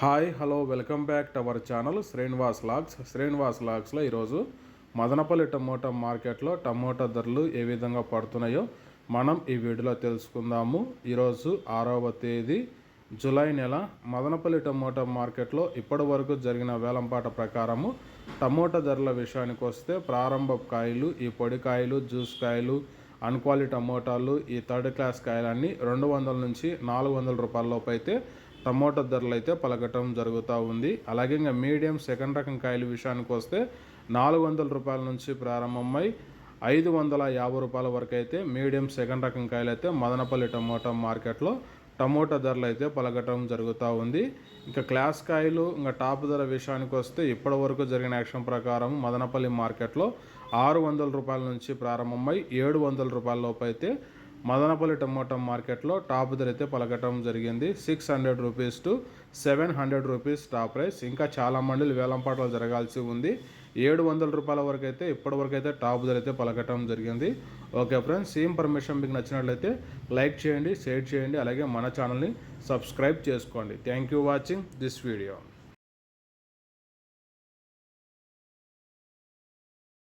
Hi hello welcome back to our channel Srinivas logs. Srinivas లాగ్స్లో ఈరోజు Madanapalle tomato మార్కెట్లో tomato ధరలు ఏ విధంగా పడుతున్నాయో మనం ఈ వీడియోలో తెలుసుకుందాము. ఈరోజు ఆరవ తేదీ జూలై నెల. మదనపల్లి టమోటా మార్కెట్లో ఇప్పటి వరకు జరిగిన వేలంపాట ప్రకారము టమోటా ధరల విషయానికి వస్తే ప్రారంభ కాయలు ఈ పొడి కాయలు జ్యూస్ కాయలు అన్క్వాలిటీ టమోటాలు ఈ థర్డ్ క్లాస్ కాయలన్నీ రెండు వందల నుంచి నాలుగు వందల రూపాయలలోపు అయితే టమోటా ధరలు అయితే పలకటం జరుగుతూ ఉంది. అలాగే ఇంకా మీడియం సెకండ్ రకం కాయల విషయానికి వస్తే నాలుగు వందల రూపాయల నుంచి ప్రారంభమై ఐదు వందల యాభై రూపాయల వరకు అయితే మీడియం సెకండ్ రకం కాయలు అయితే మదనపల్లి టమోటా మార్కెట్లో టమోటా ధరలు అయితే పలకటం జరుగుతూ ఉంది. ఇంకా క్లాస్ కాయలు ఇంకా టాప్ ధర విషయానికి వస్తే ఇప్పటి వరకు జరిగిన యాక్షన్ ప్రకారం మదనపల్లి మార్కెట్లో ఆరు వందల రూపాయల నుంచి ప్రారంభమై ఏడు వందల రూపాయల లోపు అయితే మదనపల్లి టమోటా మార్కెట్లో టాప్ ధర అయితే పలకటం జరిగింది. Six hundred rupees to seven hundred rupees top price. ఇంకా చాలా మండలి వేలంపాటలు జరగాల్సి ఉంది. ఏడు వందల రూపాయల వరకు అయితే ఇప్పటి వరకు అయితే టాప్ ధర అయితే పలకటం జరిగింది. ఓకే ఫ్రెండ్స్ సేమ్ పర్మిషన్ మీకు నచ్చినట్లయితే లైక్ చేయండి షేర్ చేయండి. అలాగే మన ఛానల్ని సబ్స్క్రైబ్ చేసుకోండి. Thank you watching this video.